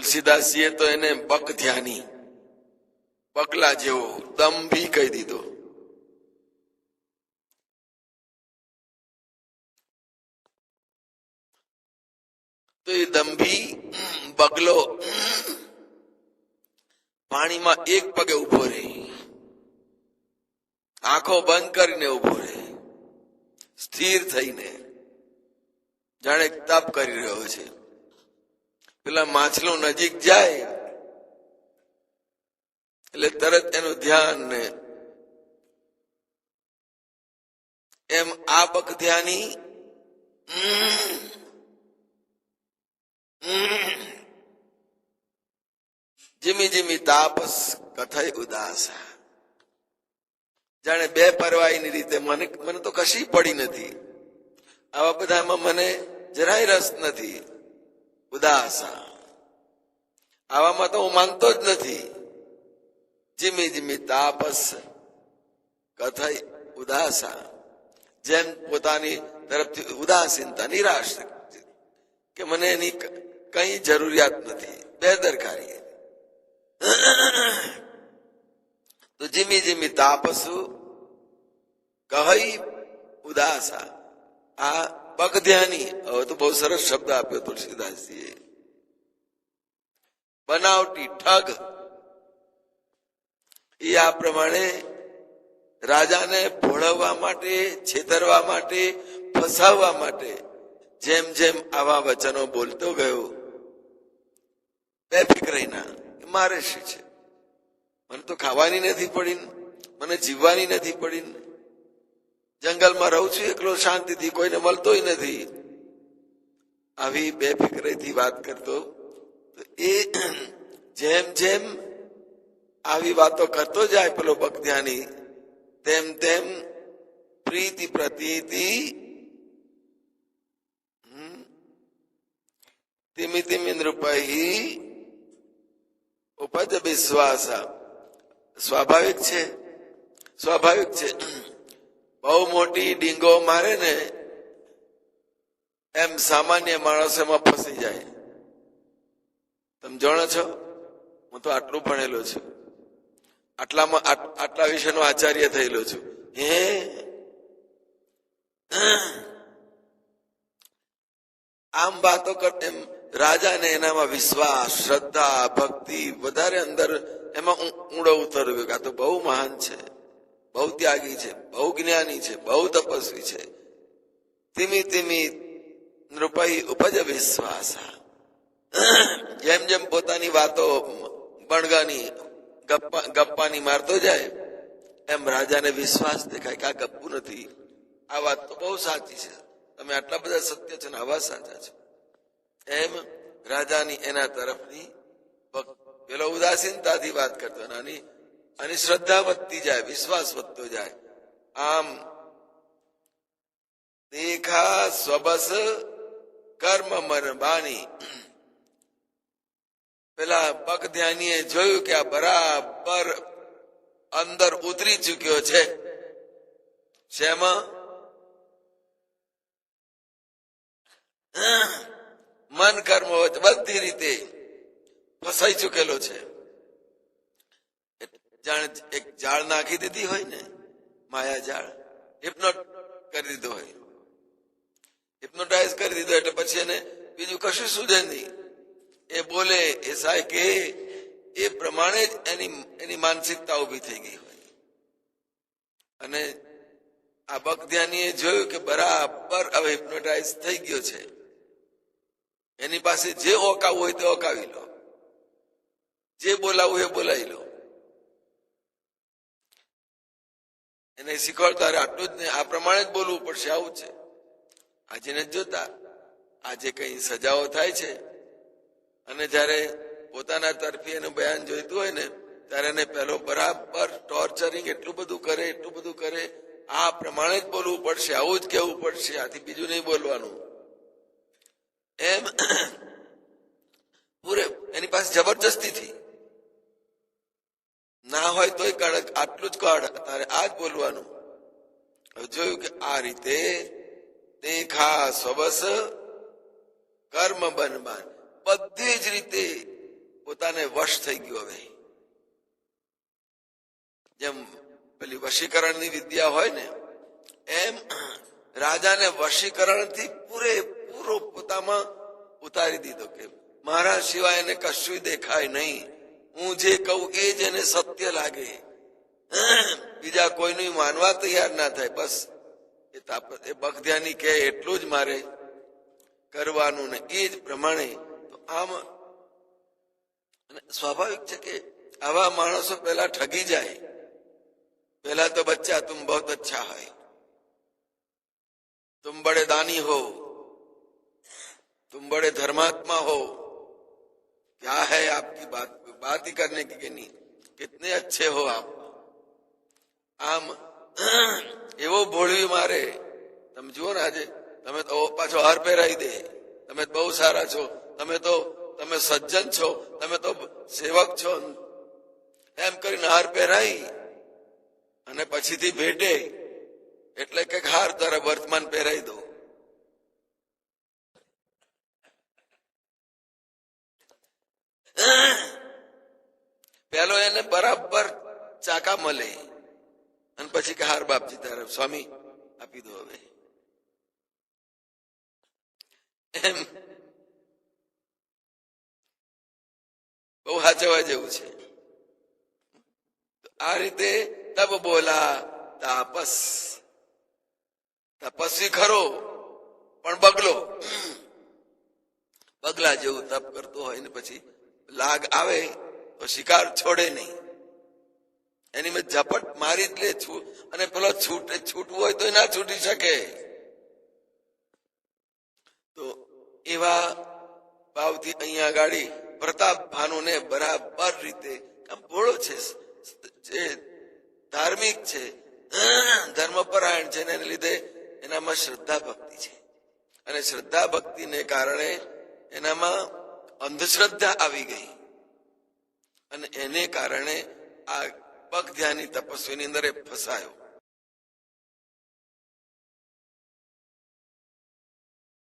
તુલસીદાસજીએ તો એને બક ધ્યાની, બકલા જેવો દંભી કહી દીધો. તો એ દંભી બગલો, પાણીમાં એક પગે ઊભો રહે. આંખો બંધ કરીને ઊભો રહે. સ્થિર થઈને જાણે તપ કરી રહ્યો છે. પેલા માછલો નજીક જાય, એટલે તરત એનું ધ્યાન ને એમ આ ધ્યાની જીમી જીમી તાપસ કથય ઉદાસ. જાણે બે પરવાઈની રીતે મને મને તો કશી પડી નથી. આવા બધામાં મને જરાય રસ નથી. ઉદાસા. આવામાં તો હું માનતો જ નથી. જીમી જીમી તાપસ, કથય ઉદાસા. જેમ પોતાની તરફથી ઉદાસીનતા, નિરાશ કે મને એની કઈ જરૂરિયાત નથી, બેદરકારી. તો જીમી જીમી તાપસુ કહી ઉદાસા. આ પગધ્યાની હવે તો બહુ સરસ શબ્દ આપ્યો તુલસીદાસજીએ બનાવટી ઠગ. એ આ પ્રમાણે રાજાને ભોળવવા માટે, છેતરવા માટે, ફસાવવા માટે જેમ જેમ આવા વચનો બોલતો ગયો બેફિકરીના મારે શું છે? મને તો ખાવાની નથી પડી મને જીવવાની નથી પડી. જંગલમાં રહું છું, એકલો શાંતિથી, કોઈને મળતોય નથી. આવી બેફિકરીથી વાત કરતો એ જેમ જેમ આવી વાતો કરતો જાય પેલો ભક્ત્યાની તેમ તેમ પ્રીતિ પ્રતિ ધીમી ધીમી નૃપહી ઉપજ વિશ્વાસ. સ્વાભાવિક છે સ્વાભાવિક છે. બહુ મોટી ડીંગો મારે ને, એમ સામાન્ય માણસ એમાં ફસી જાય. તમે જાણો છો? હું તો આટલું ભણેલો છું. આટલામાં આટ- આટલા વિશેનો આચાર્ય થયેલો છું. હે? આમ વાતો કર, એમ રાજાને એનામાં વિશ્વાસ, શ્રદ્ધા, ભક્તિ વધારે અંદર એમાં ઊંડો ઉતરવ્યો કે આ તો બહુ મહાન છે. બહુ ત્યાગી છે, બહુ જ્ઞાની છે, બહુ તપસ્વી છે. ધીમી ધીમી નૃપઈ ઉપજ વિશ્વાસ જેમ જેમ પોતાની વાતો બણગાની ગપ્પા, ગપ્પાની મારતો જાય, એમ રાજાને વિશ્વાસ દેખાય કે આ ગપ્પુ નથી. આ વાત તો બહુ સાચી છે. તમે આટલા બધા સત્ય છે ને આવા સાચા છે. એમ રાજાની એના તરફની પેલો ઉદાસીનતાથી વાત કરતો અને શ્રદ્ધા વધતી જાય, વિશ્વાસ વધતો જાય. આમ દેખા સ્વબસ કર્મ મન બાની. પેલા પગ ધ્યાનીએ જોયું કે આ બરાબર અંદર ઉતરી ચુક્યો છે. શેમાં? મન કર્મ બધી રીતે ફસાઈ ચુકેલો છે. જાણે એક જાળ નાખી દીધી હોય ને, માયા જાળ હિપ્નોટ કરી દીધો હોય. હિપ્નોટાઇઝ કરી દીધો એટલે પછી એને બીજું કશું સુધે નહીં. એ બોલે, એ સાય કે, એ પ્રમાણે જ એની એની માનસિકતા ઊભી થઈ ગઈ હોય. અને આ બગધ્યાનીએ જોયું કે બરાબર હવે હિપ્નોટાઇઝ થઈ ગયો છે. એની પાસે જે ઓકાવું હોય તે ઓકાવી લો. જે બોલાવવું એ બોલાવી લો. એને શીખવાડતા આટલું જ નહીં, આ પ્રમાણે જ બોલવું પડશે, આવું છે. આજે નથી જોતા. આજે કઈ સજાઓ થાય છે. અને જ્યારે પોતાના તરફી એનું બયાન જોઈતું હોય ને, ત્યારે એને પહેલો બરાબર ટોર્ચરિંગ એટલું બધું કરે, એટલું બધું કરે, આ પ્રમાણે જ બોલવું પડશે, આવું જ કહેવું પડશે, આથી બીજું નહીં બોલવાનું. એમ, પૂરે એની પાસે જબરજસ્તીથી ના હોય તોય કડક, આટલું જ કાઢ તારે આ જ બોલવાનું. જોયું કે આ રીતે દેખા સ્વબસ કર્મ બનબાન. બધી જ રીતે પોતાને વશ થઈ ગયો હવે. જેમ પેલી વશીકરણની વિદ્યા હોય ને, એમ રાજાને વશીકરણથી પૂરેપૂરો પોતામાં ઉતારી દીધો કે, મારા સિવાય એને કશું દેખાય નહીં. હું જે કહું એ જ એને સત્ય લાગે બીજા કોઈનું માનવા તૈયાર ના થાય બસ એ તાપ- એ બગધ્યાની કે એટલું જ મારે કરવાનું ને એ જ પ્રમાણે તો આમ અને સ્વાભાવિક છે કે આવા માણસો પેલા ઠગી જાય पहला तो बच्चा तुम बहुत अच्छा है तुम बड़े दानी हो तुम बड़े धर्मात्मा हो क्या है आपकी बात बात ही करने की कि नहीं कितने अच्छे हो आप આમ એવો ભોળવી મારે તમે જુઓ ને આજે તમે તો પાછો હાર પહેરાવી દે તમે તો બહુ સારા છો તમે તો તમે સજ્જન છો તમે તો સેવક છો એમ કરીને હાર પહેરાઈ અને પછીથી ભેટે એટલે કે હાર તારા વર્તમાન પહેરાઈ દો પેલો એને બરાબર ચાકા મળે. અને પછી કે હાર બાપજી તારે, સ્વામી, આપી દો હવે. એમ. બહુ હાચવા જેવું છે. આ રીતે તબ બોલા તાપસ. તપસ્વી ખરો, પણ બગલો. બગલા જેવું તપ કરતો હોય ને પછી લાગ આવે. શિકાર છોડે નહીં. એની મેં ઝપટ મારી જ લે છૂ- અને પેલો છૂટે, છૂટવું હોય તો ના છૂટી શકે. તો એવા ભાવથી અહીંયા ગાડી પ્રતાપ ભાનુને બરાબર રીતે, આમ ભોળો છે, જે ધાર્મિક છે, ધર્મપરાયણ છે એને લીધે એનામાં શ્રદ્ધા ભક્તિ છે. અને શ્રદ્ધા ભક્તિને કારણે એનામાં અંધશ્રદ્ધા આવી ગઈ. અને એને કારણે આ પગ ધ્યાની તપસ્વીની અંદર ફસાયો.